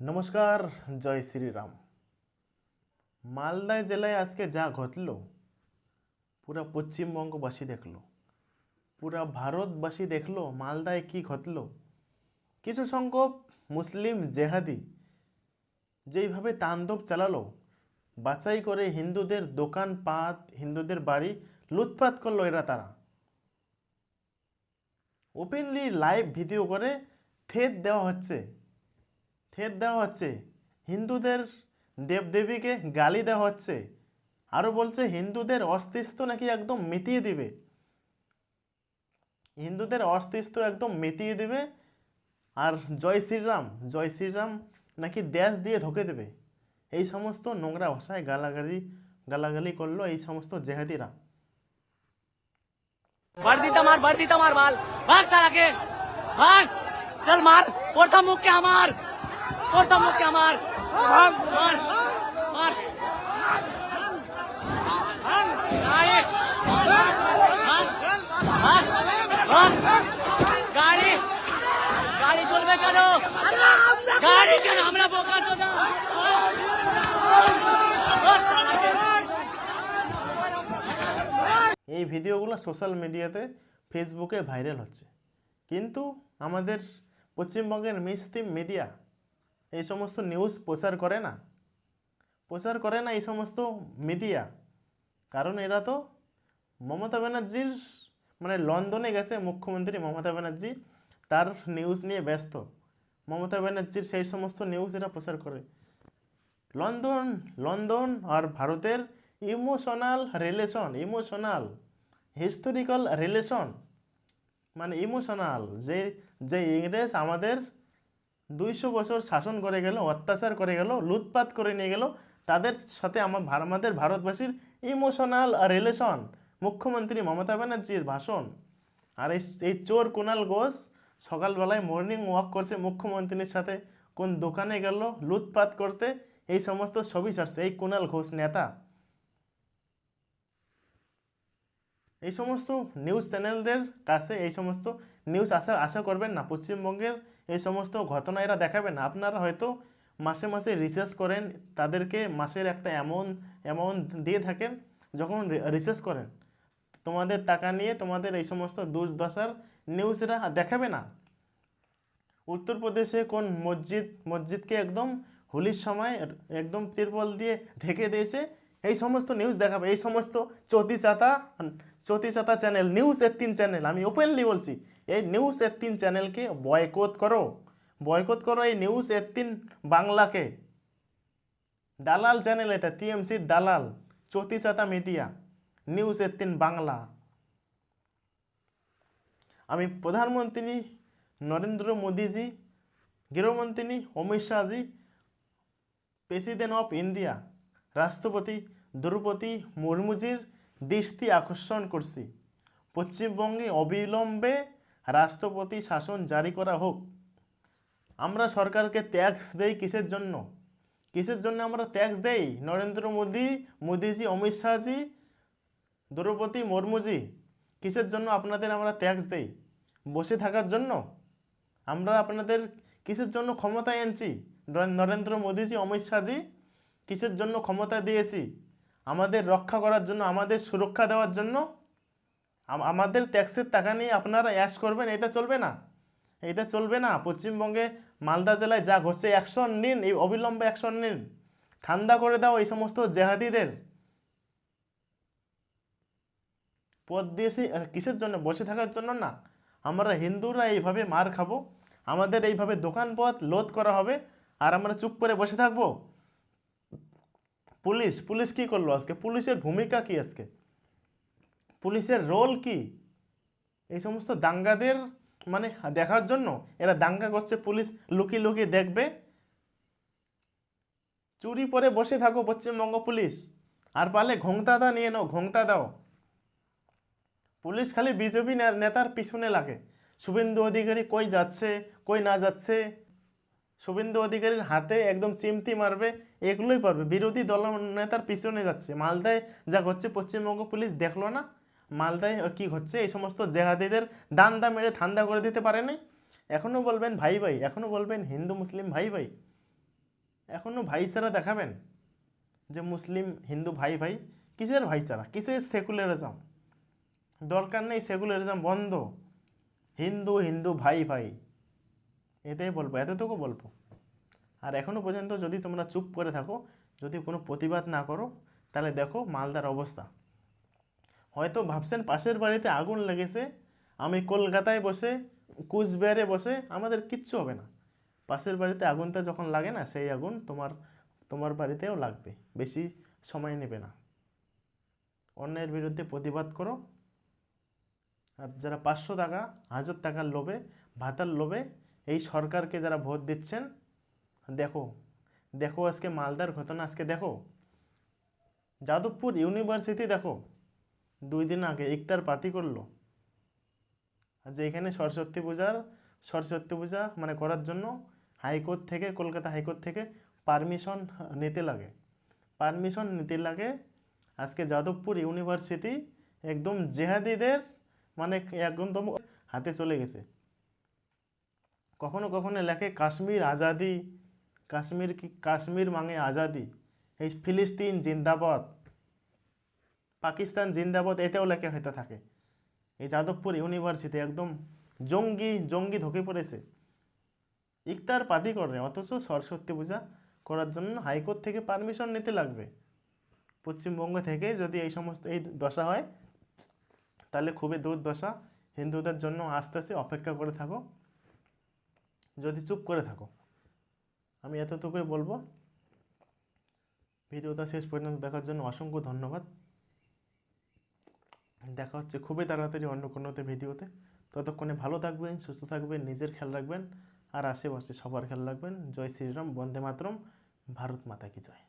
নমস্কার, জয় শ্রীরাম। মালদায় জেলায় আজকে যা ঘটল, পুরা পশ্চিমবঙ্গবাসী দেখল, পুরা ভারতবাসী দেখল, মালদায় কি ঘটল। কিছু সংখ্যক মুসলিম জেহাদি যেইভাবে তাণ্ডব চালালো, বাছাই করে হিন্দুদের দোকানপাট, হিন্দুদের বাড়ি লুটপাট করল এরা তারা। ওপেনলি লাইভ ভিডিও করে থেট দেওয়া হচ্ছে। ফের দেওয়া হচ্ছে। হিন্দুদের দেবদেবীকে গালি দেওয়া হচ্ছে। আরও বলছে, হিন্দুদের অস্তিত্ব নাকি একদম মিটিয়ে দিবে? হিন্দুদের অস্তিত্ব একদম মিটিয়ে দেবে আর জয় শ্রীরাম জয় শ্রীরাম নাকি দেশ দিয়ে ঢোকে দেবে? এই সমস্ত নোংরা ভাষায় গালাগালি গালাগালি করল এই সমস্ত জেহাদিরা। মার মার মার মার মার মার মাল। মার মার মার। মার মার, প্রথম মুখকে আমার। কর্তব্যকে আমার মার গাড়ি গাড়ি চলবে কেন? গাড়ি কেন? আমরা বোকা এই ভিডিওগুলো সোশ্যাল মিডিয়াতে ফেসবুকে ভাইরাল হচ্ছে। কিন্তু আমাদের পশ্চিমবঙ্গের মিস মিডিয়া এই সমস্ত নিউজ প্রচার করে না। প্রচার করে না এই সমস্ত মিডিয়া কারণ এরা তো মমতা ব্যানার্জির মানে লন্ডনে গেছে, মুখ্যমন্ত্রী মমতা ব্যানার্জি। তার নিউজ নিয়ে ব্যস্ত। মমতা ব্যানার্জির সেই সমস্ত নিউজ এরা প্রচার করে। লন্ডন লন্ডন আর ভারতের emotional relation emotional historical relation মানে ইমোশনাল যে যে ইংরেজ আমাদের দুইশো বছর শাসন করে গেল, অত্যাচার করে গেল লুৎপাত করে নিয়ে গেল, তাদের সাথে আমার আমাদের ভারতবাসীর ইমোশনাল রিলেশন মুখ্যমন্ত্রী মমতা ব্যানার্জির ভাষণ। আর এই এই চোর কুণাল ঘোষ সকালবেলায় মর্নিং ওয়াক করছে মুখ্যমন্ত্রীর সাথে, কোন দোকানে গেল লুৎপাত করতে, এই সমস্ত ছবি ছাড়ছে, এই কুণাল ঘোষ নেতা। এই সমস্ত নিউজ চ্যানেলদের কাছে এই সমস্ত নিউজ আশা আশা করবেন না। পশ্চিমবঙ্গের এই সমস্ত ঘটনা এরা দেখাবেন না। আপনারা হয়তো মাসে মাসে রিসার্চ করেন, তাদেরকে মাসের একটা অ্যামাউন্ট অ্যামাউন্ট দিয়ে থাকেন, যখন রিসার্চ করেন। তোমাদের টাকা নিয়ে তোমাদের এই সমস্ত দুর্দশার নিউজ এরা দেখাবে না। উত্তরপ্রদেশে কোন মসজিদ, মসজিদকে একদম হোলির সময়, একদম তিরপল দিয়ে ঢেকে দিয়েছে এই সমস্ত নিউজ দেখাবে। এই সমস্ত চৌতি চাতা চৌতি চাতা চ্যানেল নিউজ এইটিন চ্যানেল আমি ওপেনলি বলছি, এই নিউজ এইটিন চ্যানেলকে বয়কট করো। বয়কট করো এই নিউজ এইটিন বাংলাকে। দালাল চ্যানেল এটা টিএমসির দালাল চৌতি চাতা মিডিয়া নিউজ এইটিন বাংলা। আমি প্রধানমন্ত্রী নরেন্দ্র মোদীজি, গৃহমন্ত্রী Amit Shahji president of India রাষ্ট্রপতি দ্রৌপদী মুর্মুজির দৃষ্টি আকর্ষণ করছি। পশ্চিমবঙ্গে অবিলম্বে রাষ্ট্রপতি শাসন জারি করা হোক। আমরা সরকারকে ট্যাক্স দেই কিসের জন্য? কিসের জন্য আমরা ট্যাক্স দেই? নরেন্দ্র মোদী, মোদিজি, অমিত শাহজি, দ্রৌপদী মুর্মুজি, কিসের জন্য আপনাদের আমরা ট্যাক্স দেই? বসে থাকার জন্য? আমরা আপনাদের কিসের জন্য ক্ষমতায় নরেন- নরেন্দ্র মোদীজি, অমিত শাহজি কিসের জন্য ক্ষমতা দিয়েছি? আমাদের রক্ষা করার জন্য, আমাদের সুরক্ষা দেওয়ার জন্য? আমাদের ট্যাক্সের টাকা নিয়ে আপনারা অ্যাশ করবেন, এটা চলবে না। এটা চলবে না। পশ্চিমবঙ্গে মালদা জেলায় যা ঘটছে, অ্যাকশন নিন, এই অবিলম্বে অ্যাকশন নিন। ঠান্ডা করে দাও এই সমস্ত জেহাদিদের। পথ দিয়েছি কিসের জন্য? বসে থাকার জন্য না। আমরা হিন্দুরা এইভাবে মার খাব। আমাদের এইভাবে দোকানপথ লোধ করা হবে। আর আমরা চুপ করে বসে থাকব। পুলিশ পুলিশ কি করল আজকে? পুলিশের ভূমিকা কি আজকে? পুলিশের রোল কি? এই সমস্ত দাঙ্গাদের মানে দেখার জন্য এরা দাঙ্গা করছে, পুলিশ লুকিয়ে লুকিয়ে দেখবে। চুরি পরে বসে থাকো, পশ্চিমবঙ্গ পুলিশ। আর পারলে ঘোংতাদা নিয়ে নাও, ঘোংতা দাও। পুলিশ খালি বিজেপি নেতার পিছনে লাগে। শুভেন্দু অধিকারী কই যাচ্ছে, কই না যাচ্ছে? শুভেন্দু অধিকারীর হাতে একদম চিমটি মারবে, এগুলোই পারবে। বিরোধী দল নেতার পিছনে যাচ্ছে। মালদায় যা হচ্ছে পশ্চিমবঙ্গ পুলিশ দেখল না। মালদায় কি হচ্ছে এই সমস্ত জেহাদিদের দান দা মেরে ঠান্ডা করে দিতে পারেনি? এখনও বলবেন ভাই ভাই এখনও বলবেন হিন্দু, মুসলিম ভাই ভাই। এখনও ভাইচারা দেখাবেন যে মুসলিম, হিন্দু ভাই ভাই। কিসের ভাইচারা কিসের সেকুলারিজম? দরকার নেই সেকুলারিজম বন্ধ। হিন্দু হিন্দু ভাই ভাই। এটাই বলব, এতটুকু বলব। আর এখনও পর্যন্ত যদি তোমরা চুপ করে থাকো, যদি কোনো প্রতিবাদ না করো, তাহলে দেখো মালদার অবস্থা। হয়তো ভাবছেন পাশের বাড়িতে আগুন লেগেছে, আমি কলকাতায় বসে, কুচবিহারে বসে, আমাদের কিচ্ছু হবে না। পাশের বাড়িতে আগুনটা যখন লাগে না, সেই আগুন তোমার তোমার বাড়িতেও লাগবে, বেশি সময় নেবে না। অন্যের বিরুদ্ধে প্রতিবাদ করো। আর যারা পাঁচশো টাকা, হাজার টাকার লোভে, ভাতার লোভে এই সরকারকে যারা ভোট দিচ্ছেন, দেখো দেখো আজকে মালদার ঘটনা, আজকে দেখো। যাদবপুর ইউনিভার্সিটি দেখো, দুই দিন আগে ইফতার পাতি করল। যে এখানে সরস্বতী পূজার, সরস্বতী পূজা মানে করার জন্য হাইকোর্ট থেকে, কলকাতা হাইকোর্ট থেকে পারমিশন নিতে লাগে। পারমিশন নিতে লাগে আজকে যাদবপুর ইউনিভার্সিটি একদম জেহাদিদের মানে একদম হাতে চলে গেছে। কখনো কখনো লেখে কাশ্মীর আজাদি, কাশ্মীর কি, কাশ্মীর মাঙে আজাদি, এই ফিলিস্তিন জিন্দাবাদ, পাকিস্তান জিন্দাবাদ, এতেও লেখা হইতে থাকে। এই যাদবপুর ইউনিভার্সিটি একদম জঙ্গি জঙ্গি ঢুকে পড়েছে। ইফতার পাতি করে, অথচ সরস্বতী পূজা করার জন্য হাইকোর্ট থেকে পারমিশন নিতে লাগবে। পশ্চিমবঙ্গ থেকে যদি এই সমস্ত, এই দশা হয়, তাহলে খুবই দুর্দশা। হিন্দুদের জন্য আস্তে আস্তে অপেক্ষা করে থাকো। যদি চুপ করে থাকো, আমি এতটুকুই বলব, ভিডিওটা শেষ পর্যন্ত দেখার জন্য অসংখ্য ধন্যবাদ। দেখা হচ্ছে খুবই তাড়াতাড়ি অন্য কোনোতে ভিডিওতে। ততক্ষণে ভালো থাকবেন, সুস্থ থাকবেন, নিজের খেয়াল রাখবেন, আর আশেপাশে সবার খেয়াল রাখবেন। জয় শ্রীরাম, বন্দে মাতরম, ভারত মাতা কি জয়।